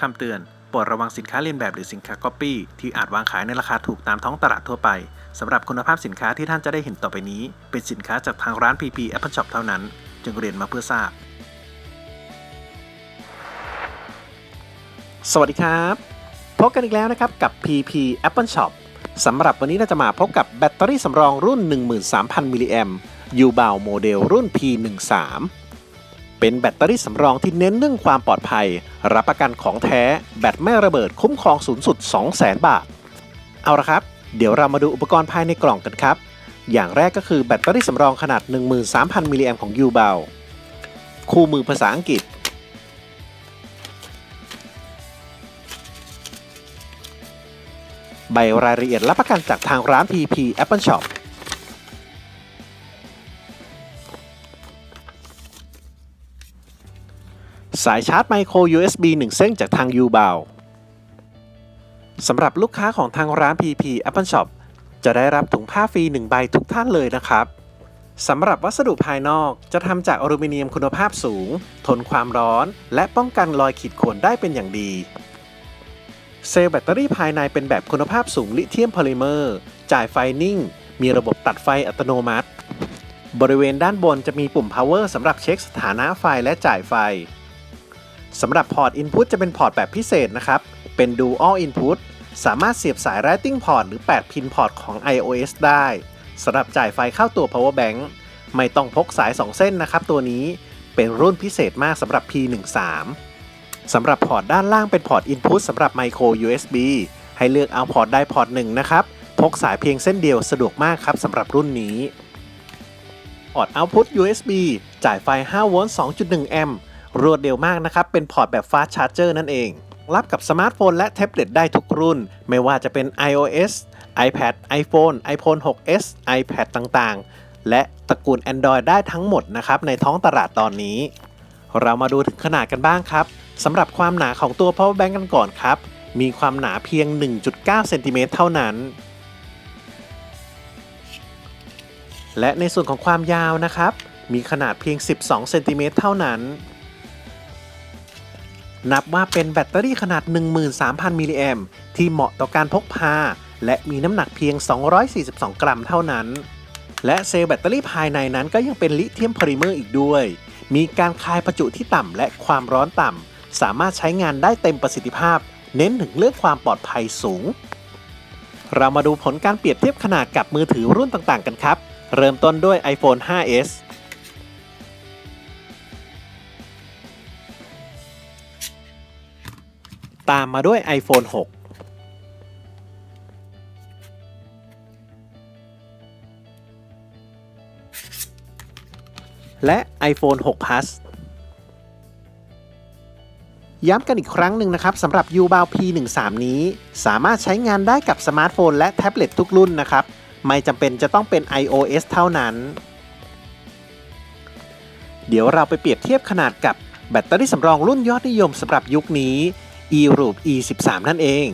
คำเตือน โปรดระวังสินค้าเลียนแบบหรือสินค้าก๊อปปี้ที่อาจวางขายในราคาถูกตามท้องตลาดทั่วไป สำหรับคุณภาพสินค้าที่ท่านจะได้เห็นต่อไปนี้ เป็นสินค้าจากทางร้าน PP Apple Shop เท่านั้น จึงเรียนมาเพื่อทราบ สวัสดีครับ พบกันอีกแล้วนะครับกับ PP Apple Shop สำหรับวันนี้เราจะมาพบกับแบตเตอรี่สำรองรุ่น 13,000มิลลิแอมยูบาวโมเดลรุ่น P13 เป็นแบตเตอรี่สำรองที่เน้นเรื่องความปลอดภัย รับประกันของแท้แบตไม่ระเบิดคุ้มครองสูงสุด 200,000 บาท เอาละครับ เดี๋ยวเรามาดูอุปกรณ์ภายในกล่องกันครับ อย่างแรกก็คือแบตเตอรี่สำรองขนาด 13,000 มิลลิแอมของ u b o w คู่มือภาษาอังกฤษ ใบรายละเอียดรับประกันจากทางร้าน PP Apple Shop สายชาร์จไมโคร USB 1 เส้นจากทาง u b o w สำหรับลูกค้าของทางร้าน PP Apple Shop จะได้รับถุงผ้าฟรี 1 ใบทุกท่านเลยนะครับ สำหรับวัสดุภายนอกจะทำจากอลูมิเนียมคุณภาพสูง ทนความร้อน และป้องกันรอยขีดข่วนได้เป็นอย่างดี เซลล์แบตเตอรี่ภายในเป็นแบบคุณภาพสูงลิเธียมโพลิเมอร์ จ่ายไฟนิ่ง มีระบบตัดไฟอัตโนมัติ บริเวณด้านบนจะมีปุ่ม power สำหรับเช็คสถานะไฟและจ่ายไฟ สำหรับพอร์ต Input จะเป็นพอร์ตแบบพิเศษนะครับ เป็น Dual Input สามารถเสียบสาย Lightning Port หรือ 8 พินพอร์ตของ iOS ได้สำหรับจ่ายไฟเข้าตัว Power Bank ไม่ต้องพกสาย 2 เส้นนะครับ ตัวนี้เป็นรุ่นพิเศษมากสำหรับ P13 สำหรับพอร์ตด้านล่างเป็นพอร์ต Input สำหรับ Micro USB ให้เลือกเอาพอร์ตใดพอร์ตหนึ่งนะครับ พกสายเพียงเส้นเดียวสะดวกมากครับสำหรับรุ่นนี้พอร์ต Output USB จ่ายไฟ 5 โวลต์ 2.1 แอมป์ รวดเร็วมากนะครับ เป็นพอร์ตแบบ Fast Charger นั่นเอง รับกับสมาร์ทโฟนและแท็บเล็ตได้ทุกรุ่น ไม่ว่าจะเป็น iOS iPad iPhone iPhone 6s iPad ต่างๆ และตระกูล Android ได้ทั้งหมดนะครับ ในท้องตลาดตอนนี้ เรามาดูถึงขนาดกันบ้างครับสำหรับความหนาของตัว power bank กันก่อนครับ มีความหนาเพียง 1.9เซนติเมตรเท่านั้น และในส่วนของความยาวนะครับ มีขนาดเพียง 12เซนติเมตรเท่านั้น นับว่าเป็นแบตเตอรี่ขนาด 13,000 มิลลิแอมที่เหมาะต่อการพกพา และมีน้ำหนักเพียง 242 กรัมเท่านั้น และเซลล์แบตเตอรี่ภายในนั้นก็ยังเป็นลิเธียมโพลิเมอร์อีกด้วย มีการคายประจุที่ต่ำและความร้อนต่ำ สามารถใช้งานได้เต็มประสิทธิภาพ เน้นถึงเรื่องความปลอดภัยสูง เรามาดูผลการเปรียบเทียบขนาดกับมือถือรุ่นต่างๆ กันครับ เริ่มต้นด้วย iPhone 5s ตามมาด้วย iPhone 6และ iPhone 6 Plus ย้ำกันอีกครั้งหนึ่งนะครับสำหรับ u b o w P13 นี้ สามารถใช้งานได้กับสมาร์ทโฟนและแท็บเล็ตทุกรุ่นนะครับ ไม่จำเป็นจะต้องเป็น iOS เท่านั้น เดี๋ยวเราไปเปรียบเทียบขนาดกับแบตเตอรี่สำรองรุ่นยอดนิยมสำหรับยุคนี้ eRoot E13 นั่นเอง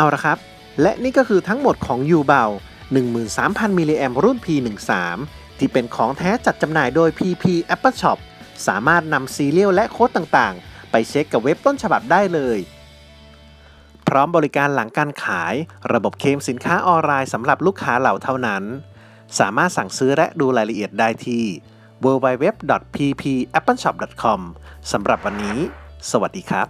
เอาละครับ และนี่ก็คือทั้งหมดของ u b o w 13,000 มิลลิแอมรุ่น P13 ที่เป็นของแท้จัดจำหน่ายโดย PP Apple Shop สามารถนำซีเรียลและโค้ดต่างๆ ไปเช็คกับเว็บต้นฉบับได้เลย พร้อมบริการหลังการขาย ระบบเคลมสินค้าออนไลน์สำหรับลูกค้าเหล่าเท่านั้น สามารถสั่งซื้อและดูรายละเอียดได้ที่ www.ppappleshop.com สำหรับวันนี้ สวัสดีครับ